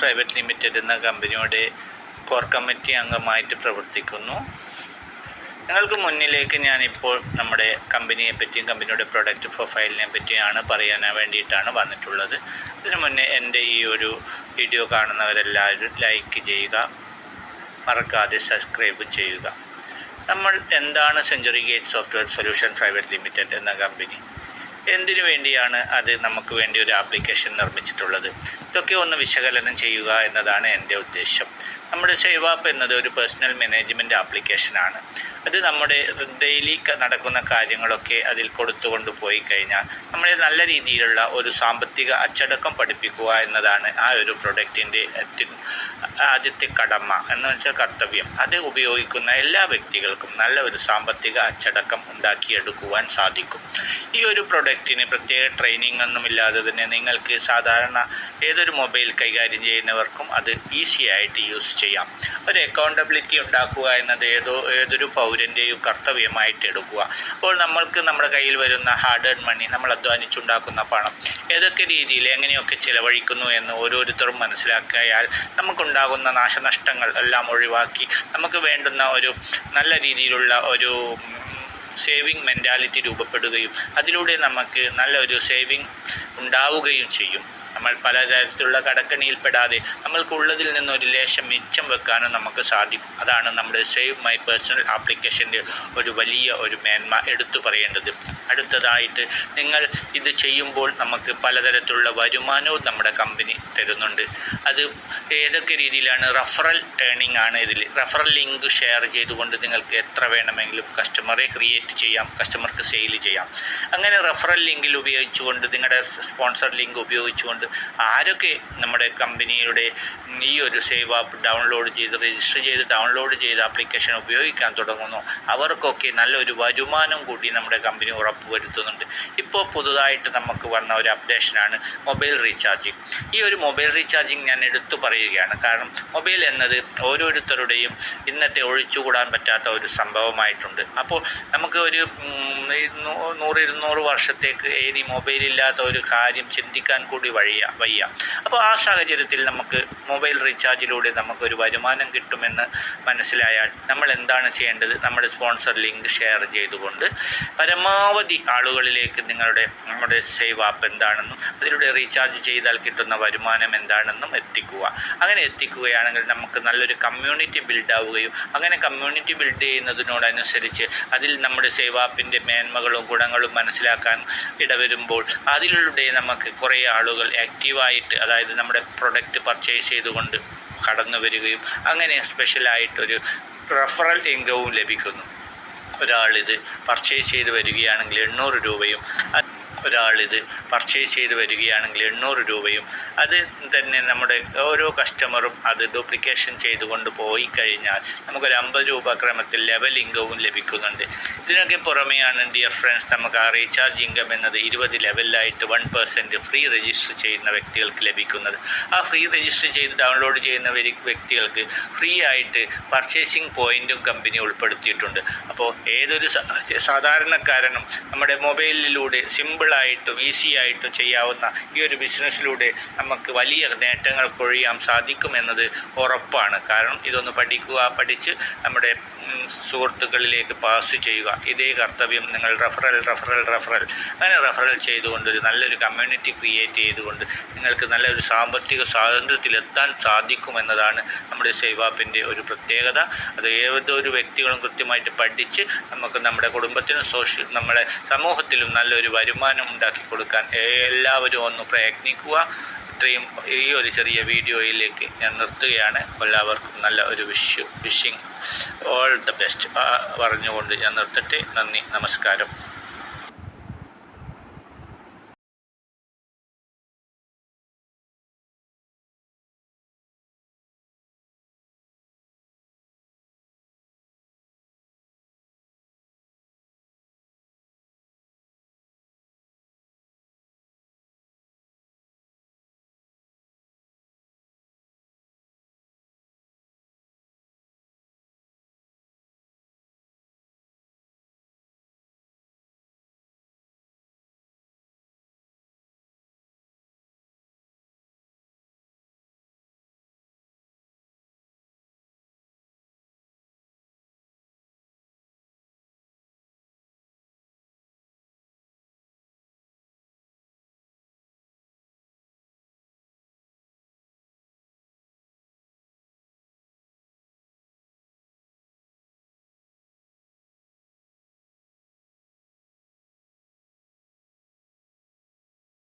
Private limited എന്ന കമ്പനിയുടെ core committee അംഗമായിട്ട് പ്രവർത്തിക്കുന്നു. നിങ്ങൾക്ക് മുന്നിലേക്ക് ഞാനിപ്പോൾ നമ്മുടെ കമ്പനിയെ പറ്റിയും കമ്പനിയുടെ പ്രൊഡക്റ്റ് പ്രൊഫൈലിനെ പറ്റിയാണ് പറയാൻ വേണ്ടിയിട്ടാണ് വന്നിട്ടുള്ളത്. അതിനു മുന്നേ എന്റെ ഈ ഒരു വീഡിയോ കാണുന്നവരെല്ലാവരും ലൈക്ക് ചെയ്യുക മറക്കാതെ സബ്സ്ക്രൈബ് ചെയ്യുക. നമ്മൾ എന്താണ് century gate software solution private limited എന്ന കമ്പനി എന്തിനു വേണ്ടിയാണ് അത് നമുക്ക് വേണ്ടി ഒരു ആപ്ലിക്കേഷൻ നിർമ്മിച്ചിട്ടുള്ളത്? ഇതൊക്കെ ഒന്ന് വിശകലനം ചെയ്യുക എന്നതാണ് എന്റെ ഉദ്ദേശം. നമ്മുടെ സേവ് ആപ്പ് എന്നത് ഒരു പേഴ്സണൽ മാനേജ്മെന്റ് ആപ്ലിക്കേഷനാണ് അത് നമ്മുടെ ഡെയിലി നടക്കുന്ന കാര്യങ്ങളൊക്കെ അതിൽ കൊടുത്തുകൊണ്ട് പോയി കഴിഞ്ഞാൽ നമ്മളെ നല്ല രീതിയിലുള്ള ഒരു സാമ്പത്തിക അച്ചടക്കം പഠിപ്പിക്കുക എന്നതാണ് ആ ഒരു പ്രൊഡക്റ്റിന്റെ ആദ്യത്തെ കടമ എന്ന് വെച്ചാൽ കർത്തവ്യം. അത് ഉപയോഗിക്കുന്ന എല്ലാ വ്യക്തികൾക്കും നല്ല ഒരു സാമ്പത്തിക അച്ചടക്കം ഉണ്ടാക്കിയെടുക്കുവാൻ സാധിക്കും. ഈ ഒരു പ്രൊഡക്റ്റിന് പ്രത്യേക ട്രെയിനിങ് ഒന്നുമില്ലാതെ തന്നെ നിങ്ങൾക്ക് സാധാരണ ഏതൊരു മൊബൈൽ കൈകാര്യം ചെയ്യുന്നവർക്കും അത് ഈസി ആയിട്ട് യൂസ് ചെയ്യാം. ഒരു അക്കൗണ്ടബിലിറ്റി ഉണ്ടാക്കുക എന്നത് ഏതോ ഏതൊരു പൗരന്റെയും കർത്തവ്യമായിട്ട് എടുക്കുക. അപ്പോൾ നമ്മൾക്ക് നമ്മുടെ കയ്യിൽ വരുന്ന ഹാർഡ് ഏൺ മണി നമ്മൾ അധ്വാനിച്ചുണ്ടാക്കുന്ന പണം ഏതൊക്കെ രീതിയിൽ എങ്ങനെയൊക്കെ ചിലവഴിക്കുന്നു എന്ന് ഓരോരുത്തരും മനസ്സിലാക്കിയാൽ നമുക്കുണ്ടാകുന്ന നാശനഷ്ടങ്ങൾ എല്ലാം ഒഴിവാക്കി നമുക്ക് വേണ്ടുന്ന ഒരു നല്ല രീതിയിലുള്ള ഒരു സേവിങ് മെന്റാലിറ്റി രൂപപ്പെടുകയും അതിലൂടെ നമുക്ക് നല്ലൊരു സേവിങ് ഉണ്ടാവുകയും ചെയ്യും. നമ്മൾ പലതരത്തിലുള്ള കടക്കണിയിൽപ്പെടാതെ നമ്മൾക്കുള്ളതിൽ നിന്ന് ഒരു ലേശം മിച്ചം വെക്കാനും നമുക്ക് സാധിക്കും. അതാണ് നമ്മുടെ സേവ് മൈ പേഴ്സണൽ ആപ്ലിക്കേഷന്റെ ഒരു വലിയ ഒരു മേന്മ എടുത്തു പറയേണ്ടത്. അടുത്തതായിട്ട് നിങ്ങൾ ഇത് ചെയ്യുമ്പോൾ നമുക്ക് പലതരത്തിലുള്ള വരുമാനവും നമ്മുടെ കമ്പനി തരുന്നുണ്ട്. അത് ഏതൊക്കെ രീതിയിലാണ്? റഫറൽ ഏണിംഗ് ആണ് ഇതിൽ. റഫറൽ ലിങ്ക് ഷെയർ ചെയ്തുകൊണ്ട് നിങ്ങൾക്ക് എത്ര വേണമെങ്കിലും കസ്റ്റമറെ ക്രിയേറ്റ് ചെയ്യാം കസ്റ്റമർക്ക് സെയിൽ ചെയ്യാം. അങ്ങനെ റഫറൽ ലിങ്കിൽ ഉപയോഗിച്ചുകൊണ്ട് നിങ്ങളുടെ സ്പോൺസർ ലിങ്ക് ഉപയോഗിച്ചുകൊണ്ട് ആരൊക്കെ നമ്മുടെ കമ്പനിയുടെ ഈ ഒരു സേവ് ആപ്പ് ഡൗൺലോഡ് ചെയ്ത് രജിസ്റ്റർ ചെയ്ത് ഡൗൺലോഡ് ചെയ്ത് ആപ്ലിക്കേഷൻ ഉപയോഗിക്കാൻ തുടങ്ങുന്നു അവർക്കൊക്കെ നല്ലൊരു വരുമാനം കൂടി നമ്മുടെ കമ്പനി ഉറപ്പുവരുത്തുന്നുണ്ട്. ഇപ്പോൾ പുതുതായിട്ട് നമുക്ക് വന്ന ഒരു അപ്ഡേഷനാണ് മൊബൈൽ റീചാർജിങ്. ഈ ഒരു മൊബൈൽ റീചാർജിങ് ഞാൻ എടുത്തു പറയുകയാണ്. കാരണം മൊബൈൽ എന്നത് ഓരോരുത്തരുടെയും ഇന്നത്തെ ഒഴിച്ചുകൂടാൻ പറ്റാത്ത ഒരു സംഭവമായിട്ടുണ്ട്. അപ്പോൾ നമുക്ക് ഒരു നൂറ് ഇരുന്നൂറ് വർഷത്തേക്ക് ഇനി മൊബൈലില്ലാത്ത ഒരു കാര്യം ചിന്തിക്കാൻ കൂടി വഴിയ വയ്യ വയ്യ. അപ്പോൾ ആ സാഹചര്യത്തിൽ നമുക്ക് മൊബൈൽ റീചാർജിലൂടെ നമുക്കൊരു വരുമാനം കിട്ടുമെന്ന് മനസ്സിലായാൽ നമ്മൾ എന്താണ് ചെയ്യേണ്ടത്? നമ്മുടെ സ്പോൺസർ ലിങ്ക് ഷെയർ ചെയ്തുകൊണ്ട് പരമാവധി ആളുകളിലേക്ക് നിങ്ങളുടെ നമ്മുടെ സേവ് ആപ്പ് എന്താണെന്നും അതിലൂടെ റീചാർജ് ചെയ്താൽ കിട്ടുന്ന വരുമാനം എന്താണെന്നും എത്തിക്കുക. അങ്ങനെ എത്തിക്കുകയാണെങ്കിൽ നമുക്ക് നല്ലൊരു കമ്മ്യൂണിറ്റി ബിൽഡ് ആവുകയും അങ്ങനെ കമ്മ്യൂണിറ്റി ബിൽഡ് ചെയ്യുന്നതിനോടനുസരിച്ച് അതിൽ നമ്മുടെ സേവ് ആപ്പിന്റെ മേന്മകളും ഗുണങ്ങളും മനസ്സിലാക്കാൻ ഇടവരുമ്പോൾ അതിലൂടെ നമുക്ക് കുറേ ആളുകൾ ആക്റ്റീവായിട്ട് അതായത് നമ്മുടെ പ്രൊഡക്റ്റ് പർച്ചേസ് ചെയ്തുകൊണ്ട് കടന്നു വരികയും അങ്ങനെ സ്പെഷ്യലായിട്ടൊരു റെഫറൽ ഇൻകവും ലഭിക്കുന്നു. ഒരാളിത് പർച്ചേസ് ചെയ്ത് വരികയാണെങ്കിൽ എണ്ണൂറ് രൂപയും ഒരാളിത് പർച്ചേസ് ചെയ്ത് വരികയാണെങ്കിൽ എണ്ണൂറ് രൂപയും അത് തന്നെ നമ്മുടെ ഓരോ കസ്റ്റമറും അത് ഡ്യൂപ്ലിക്കേഷൻ ചെയ്തുകൊണ്ട് പോയി കഴിഞ്ഞാൽ നമുക്കൊരു അമ്പത് രൂപ ക്രമത്തിൽ ലെവൽ ഇൻകവും ലഭിക്കുന്നുണ്ട്. ഇതിനൊക്കെ പുറമെയാണ് ഡിയർ ഫ്രണ്ട്സ് നമുക്ക് ആ റീചാർജ് ഇൻകം എന്നത് ഇരുപത് ലെവലിലായിട്ട് വൺ പെർസെന്റ് ഫ്രീ രജിസ്റ്റർ ചെയ്യുന്ന വ്യക്തികൾക്ക് ലഭിക്കുന്നത്. ആ ഫ്രീ രജിസ്റ്റർ ചെയ്ത് ഡൗൺലോഡ് ചെയ്യുന്ന വ്യക്തികൾക്ക് ഫ്രീ ആയിട്ട് പർച്ചേസിങ് പോയിന്റും കമ്പനി ഉൾപ്പെടുത്തിയിട്ടുണ്ട്. അപ്പോൾ ഏതൊരു സാധാരണക്കാരനും നമ്മുടെ മൊബൈലിലൂടെ സിമ്പിൾ സിമ്പിളായിട്ടും ഈസി ആയിട്ടും ചെയ്യാവുന്ന ഈ ഒരു ബിസിനസ്സിലൂടെ നമുക്ക് വലിയ നേട്ടങ്ങൾ കൊഴിയാൻ സാധിക്കുമെന്നത് ഉറപ്പാണ്. കാരണം ഇതൊന്ന് പഠിക്കുക പഠിച്ച് നമ്മുടെ സുഹൃത്തുക്കളിലേക്ക് പാസ് ചെയ്യുക. ഇതേ കർത്തവ്യം നിങ്ങൾ റഫറൽ റഫറൽ റഫറൽ അങ്ങനെ റഫറൽ ചെയ്തുകൊണ്ട് ഒരു നല്ലൊരു കമ്മ്യൂണിറ്റി ക്രിയേറ്റ് ചെയ്തുകൊണ്ട് നിങ്ങൾക്ക് നല്ലൊരു സാമ്പത്തിക സ്വാതന്ത്ര്യത്തിലെത്താൻ സാധിക്കുമെന്നതാണ് നമ്മുടെ സേവാപ്പിന്റെ ഒരു പ്രത്യേകത. അത് ഏതൊരു വ്യക്തികളും കൃത്യമായിട്ട് പഠിച്ച് നമുക്ക് നമ്മുടെ കുടുംബത്തിനും സോഷ്യൽ നമ്മുടെ സമൂഹത്തിലും നല്ലൊരു വരുമാനം ഉണ്ടാക്കി കൊടുക്കാൻ എല്ലാവരും ഒന്ന് പ്രയത്നിക്കുക. ഇത്രയും ഈ ഒരു ചെറിയ വീഡിയോയിലേക്ക് ഞാൻ നിർത്തുകയാണ്. എല്ലാവർക്കും നല്ല ഒരു wish wishing all the best പറഞ്ഞുകൊണ്ട് ഞാൻ നിർത്തട്ടെ നന്ദി നമസ്കാരം.